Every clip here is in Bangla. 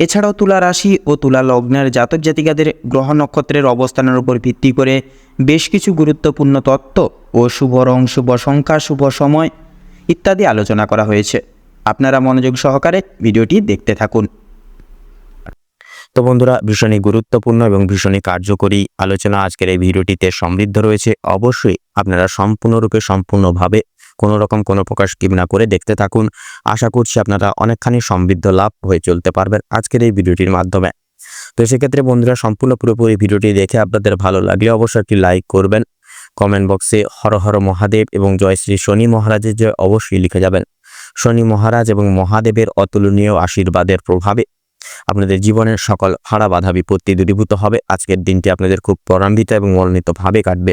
এছাড়াও তুলা রাশি ও তুলা লগ্নের জাতক জাতিকাদের গ্রহ নক্ষত্রের অবস্থানের উপর ভিত্তি করে বেশ কিছু গুরুত্বপূর্ণ তত্ত্ব ও শুভ রং, শুভ সংখ্যা, শুভ সময় ইত্যাদি আলোচনা করা হয়েছে। আপনারা মনোযোগ সহকারে ভিডিওটি দেখতে থাকুন। তো বন্ধুরা, ভীষণই গুরুত্বপূর্ণ এবং ভীষণই কার্যকরী আলোচনা আজকের এই ভিডিওটিতে সমৃদ্ধ রয়েছে। অবশ্যই আপনারা সম্পূর্ণরূপে সম্পূর্ণভাবে কোনো রকম কোনো প্রকার স্কিপ না করে দেখতে থাকুন। আশা করছি আপনারা অনেকখানি সমৃদ্ধ লাভ হয়ে চলতে পারবেন আজকের এই ভিডিওটির মাধ্যমে। তো সেক্ষেত্রে বন্ধুরা, সম্পূর্ণ পুরোপুরি ভিডিওটি দেখে আপনাদের ভালো লাগলে অবশ্যই একটি লাইক করবেন। কমেন্ট বক্সে হর হর মহাদেব এবং জয় শ্রী শনি মহারাজের জয় অবশ্যই লিখে যাবেন। শনি মহারাজ এবং মহাদেবের অতুলনীয় আশীর্বাদের প্রভাবে আপনাদের জীবনের সকল হারা বাধা বিপত্তি দূরীভূত হবে। আজকের দিনটি আপনাদের খুব ত্বরান্বিত এবং মনোনীতভাবে কাটবে।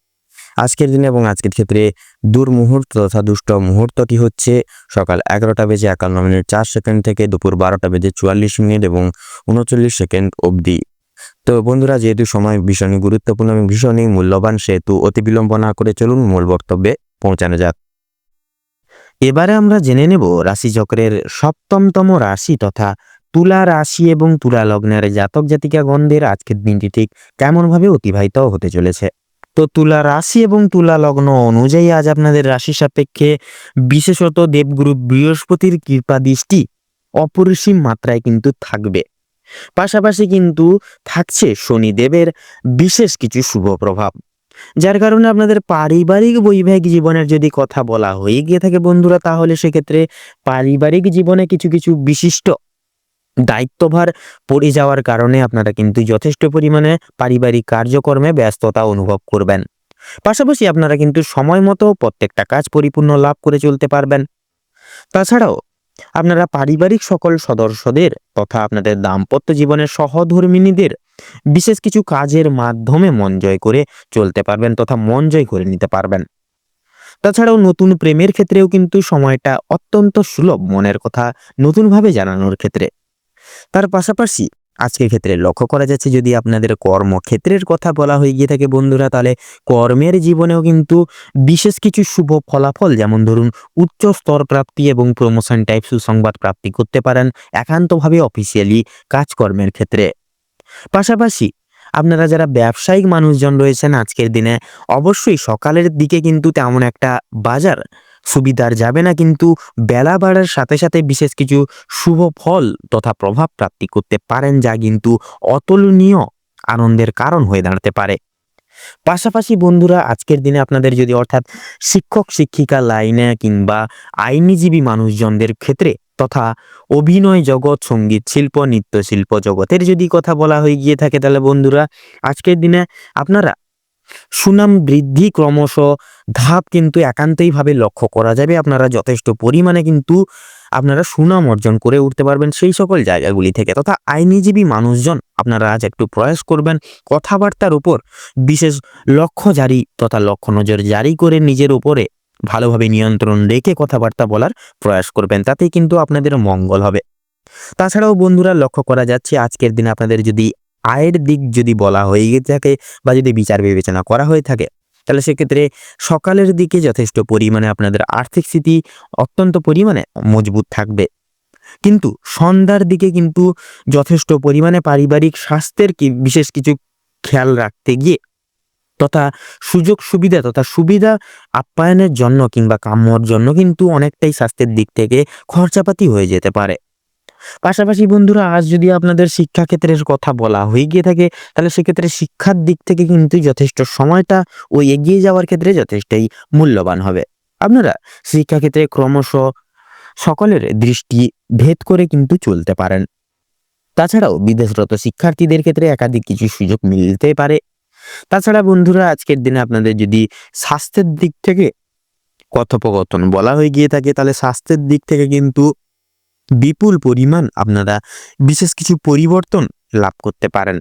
আজকের দিনে এবং আজকের ক্ষেত্রে দুর্মুহূর্ত তথা দুষ্ট মুহূর্তটি হচ্ছে সকাল এগারোটা বেজে একান্ন মিনিট চার সেকেন্ড থেকে দুপুর বারোটা বেজে চুয়াল্লিশ মিনিট এবং উনচল্লিশ সেকেন্ড অবধি। তো বন্ধুরা, যেহেতু সময় ভীষণই গুরুত্বপূর্ণ এবং ভীষণই মূল্যবান, সেহেতু অতি বিলম্ব না করে চলুন মূল বক্তব্যে পৌঁছানো যাক। এবারে আমরা জেনে নেব রাশিচক্রের সপ্তমতম রাশি তথা তুলা রাশি এবং তুলা লগ্নের জাতক জাতিকা গণদের আজকের দিনটি ঠিক কেমনভাবে অতিবাহিত হতে চলেছে। তো তুলা রাশি এবং তুলা লগ্ন অনুযায়ী আজ আপনাদের রাশি সাপেক্ষে বিশেষত দেবগুরু বৃহস্পতির কৃপা দৃষ্টি অপরিসীম মাত্রায় কিন্তু থাকবে। পাশাপাশি কিন্তু থাকছে শনিদেবের বিশেষ কিছু শুভ প্রভাব। যার কারণে আপনাদের পারিবারিক বৈবাহিক জীবনের যদি কথা বলা হয়ে গিয়ে থাকে বন্ধুরা, তাহলে সেক্ষেত্রে পারিবারিক জীবনে কিছু কিছু বিশিষ্ট দায়িত্বভার পড়ে যাওয়ার কারণে আপনারা কিন্তু যথেষ্ট পরিমাণে পারিবারিক কার্যকর্মে ব্যস্ততা অনুভব করবেন। পাশাপাশি আপনারা কিন্তু সময় মতো প্রত্যেকটা কাজ পরিপূর্ণ লাভ করে চলতে পারবেন। তাছাড়াও আপনারা পারিবারিক সকল সদস্যদের তথা আপনাদের দাম্পত্য জীবনের সহধর্মিনীদের বিশেষ কিছু কাজের মাধ্যমে মন জয় করে চলতে পারবেন তথা মন জয় করে নিতে পারবেন। তাছাড়াও নতুন প্রেমের ক্ষেত্রেও কিন্তু সময়টা অত্যন্ত সুলভ মনের কথা নতুনভাবে জানানোর ক্ষেত্রে। তার পাশাপাশি আজকের ক্ষেত্রে লক্ষ্য করা যাচ্ছে যদি আপনাদের কর্মক্ষেত্রের কথা বলা হয়ে গিয়ে থাকে বন্ধুরা, তাহলে কর্মের জীবনেও কিন্তু বিশেষ কিছু শুভ ফলাফল, যেমন ধরুন উচ্চ স্তর প্রাপ্তি এবং প্রমোশন টাইপ সুসংবাদ প্রাপ্তি করতে পারেন একান্তভাবে অফিসিয়ালি কাজকর্মের ক্ষেত্রে। পাশাপাশি আপনারা যারা ব্যবসায়িক মানুষজন রয়েছেন আজকের দিনে, অবশ্যই সকালের দিকে কিন্তু তেমন একটা বাজার সুবিধার যাবে না, কিন্তু বেলা বাড়ার সাথে সাথে বিশেষ কিছু শুভ ফল তথা প্রভাব প্রাপ্তি করতে পারেন, যা কিন্তু অতুলনীয় আনন্দের কারণ হয়ে দাঁড়াতে পারে। পাশাপাশি বন্ধুরা, আজকের দিনে আপনাদের যদি অর্থাৎ শিক্ষক, শিক্ষিকা লাইনে কিংবা আইনজীবী মানুষজনদের ক্ষেত্রে তথা অভিনয় জগৎ, সংগীত শিল্প, নৃত্য শিল্প জগতের যদি কথা বলা হয়ে গিয়ে থাকে, তাহলে বন্ধুরা, আজকের দিনে আপনারা সুনাম বৃদ্ধি ক্রমশ, ধাপ কিন্তু একান্তইভাবে লক্ষ্য করা যাবে। আপনারা যথেষ্ট পরিমাণে কিন্তু আপনারা সুনাম অর্জন করে উঠতে পারবেন সেই সকল জায়গাগুলি থেকে। তথা আইনজীবী মানুষজন আপনারা আজ একটু প্রয়াস করবেন কথাবার্তার উপর। বিশেষ লক্ষ্য জারি তথা লক্ষ্য নজর জারি করে নিজের উপরে ভালোভাবে নিয়ন্ত্রণ রেখে কথাবার্তা বলার প্রয়াস করবেন, তাতেই কিন্তু আপনাদের মঙ্গল হবে। তাছাড়াও বন্ধুরা, লক্ষ্য করা যাচ্ছে আজকের দিনে আপনাদের যদি আয়ের দিক যদি বলা হয়ে গিয়ে থাকে বা যদি বিচার বিবেচনা করা হয়ে থাকে, তাহলে সেক্ষেত্রে সকালের দিকে যথেষ্ট পরিমাণে আপনাদের আর্থিক স্থিতি অত্যন্ত পরিমাণে মজবুত থাকবে। কিন্তু সন্ধ্যার দিকে কিন্তু যথেষ্ট পরিমাণে পারিবারিক স্বাস্থ্যের কি বিশেষ কিছু খেয়াল রাখতে গিয়ে তথা সুযোগ সুবিধা তথা সুবিধা আপ্যায়নের জন্য কিংবা কাম্যর জন্য কিন্তু অনেকটাই স্বাস্থ্যের দিক থেকে খরচাপাতি হয়ে যেতে পারে। পাশাপাশি বন্ধুরা, আজ যদি আপনাদের শিক্ষাক্ষেত্রের কথা বলা হয়ে গিয়ে থাকে, তাহলে সেক্ষেত্রে শিক্ষার দিক থেকে কিন্তু যথেষ্ট সময়টা ওই এগিয়ে যাওয়ার ক্ষেত্রে যথেষ্টই মূল্যবান হবে। আপনারা শিক্ষাক্ষেত্রে ক্রমশ সকলের দৃষ্টি ভেদ করে কিন্তু চলতে পারেন। তাছাড়াও বিদেশরত শিক্ষার্থীদের ক্ষেত্রে একাধিক কিছু সুযোগ মিলতে পারে। তাছাড়া বন্ধুরা, আজকের দিনে আপনাদের যদি স্বাস্থ্যের দিক থেকে কথোপকথন বলা হয়ে গিয়ে থাকে, তাহলে স্বাস্থ্যের দিক থেকে কিন্তু বিপুল পরিমাণ আপনারা বিশেষ কিছু পরিবর্তন লাভ করতে পারেন।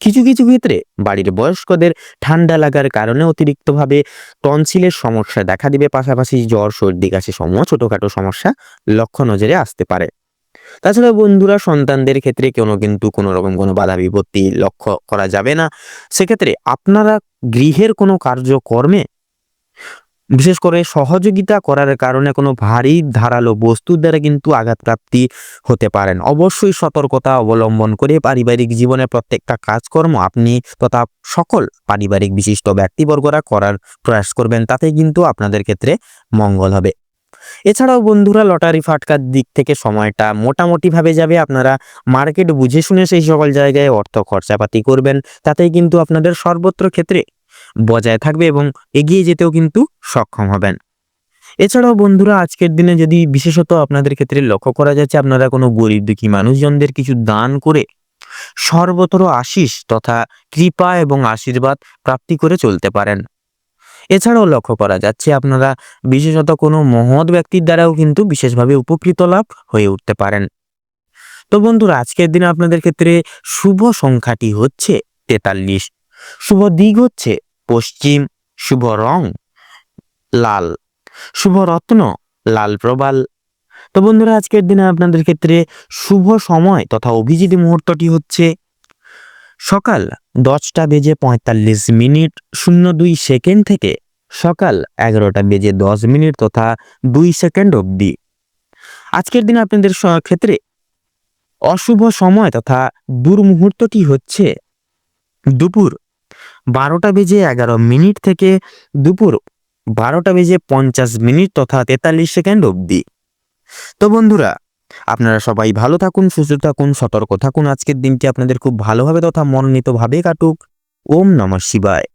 কিছু কিছু ক্ষেত্রে বাড়ির বয়স্কদের ঠান্ডা লাগার কারণে অতিরিক্তভাবে টনসিলের সমস্যা দেখা দিবে, পাশাপাশি জ্বর, সর্দি, কাশি সমূহ ছোটোখাটো সমস্যা লক্ষ্য নজরে আসতে পারে। তাছাড়া বন্ধুরা, সন্তানদের ক্ষেত্রে কোনো কিন্তু কোনো রকম কোনো বাধা বিপত্তি লক্ষ্য করা যাবে না। সেক্ষেত্রে আপনারা গৃহের কোনো কার্যকর্মে বিশেষ করে সহযোগিতা করার কারণে কোনো ভারী ধারালো বস্তুর দ্বারা কিন্তু আঘাতপ্রাপ্তি হতে পারেন। অবশ্যই সতর্কতা অবলম্বন করে পারিবারিক জীবনে প্রত্যেকটা কাজকর্ম আপনি তথা সকল পারিবারিক বিশিষ্ট ব্যক্তিবর্গরা করার প্রয়াস করবেন, তাতে কিন্তু আপনাদের ক্ষেত্রে মঙ্গল হবে। এছাড়াও বন্ধুরা, লটারি ফাটকার দিক থেকে সময়টা মোটামুটিভাবে যাবে। আপনারা মার্কেট বুঝে শুনে সেই সকল জায়গায় অর্থ খরচাপাতি করবেন, তাতেই কিন্তু আপনাদের সর্বত্র ক্ষেত্রে বজায় থাকবে এবং এগিয়ে যেতেও কিন্তু সক্ষম হবেন। এছাড়াও বন্ধুরা, আজকের দিনে যদি বিশেষত আপনাদের ক্ষেত্রে লক্ষ্য করা যাচ্ছে, আপনারা কোনো গরিব দুঃখী মানুষজনদের কিছু দান করে সর্বতর আশিস তথা কৃপা এবং আশীর্বাদ প্রাপ্তি করে চলতে পারেন। এছাড়াও লক্ষ্য করা যাচ্ছে, আপনারা বিশেষত কোনো মহৎ ব্যক্তির দ্বারাও কিন্তু বিশেষভাবে উপকৃত লাভ হয়ে উঠতে পারেন। তো বন্ধুরা, আজকের দিনে আপনাদের ক্ষেত্রে শুভ সংখ্যাটি হচ্ছে তেতাল্লিশ। শুভ দিক হচ্ছে পশ্চিম শুভ রং, লাল। শুভ রত্ন, লাল প্রবাল। তো বন্ধুরা, আজকের দিনে আপনাদের ক্ষেত্রে শুভ সময় তথা অভিজিৎ মুহূর্তটি হচ্ছে সকাল দশটা বেজে পঁয়তাল্লিশ মিনিট শূন্য দুই সেকেন্ড থেকে সকাল এগারোটা বেজে দশ মিনিট তথা দুই সেকেন্ড অবধি। আজকের দিনে আপনাদের ক্ষেত্রে অশুভ সময় তথা দুর্মুহূর্তটি হচ্ছে দুপুর বারোটা বেজে এগারো মিনিট থেকে দুপুর বারোটা বেজে পঞ্চাশ মিনিট তথা তেতাল্লিশ সেকেন্ড অবধি। তো বন্ধুরা, আপনারা সবাই ভালো থাকুন, সুস্থ থাকুন, সতর্ক থাকুন। আজকের দিনটি আপনাদের খুব ভালোভাবে তথা মনোনীতভাবে কাটুক। ওম নমঃ শিবায়।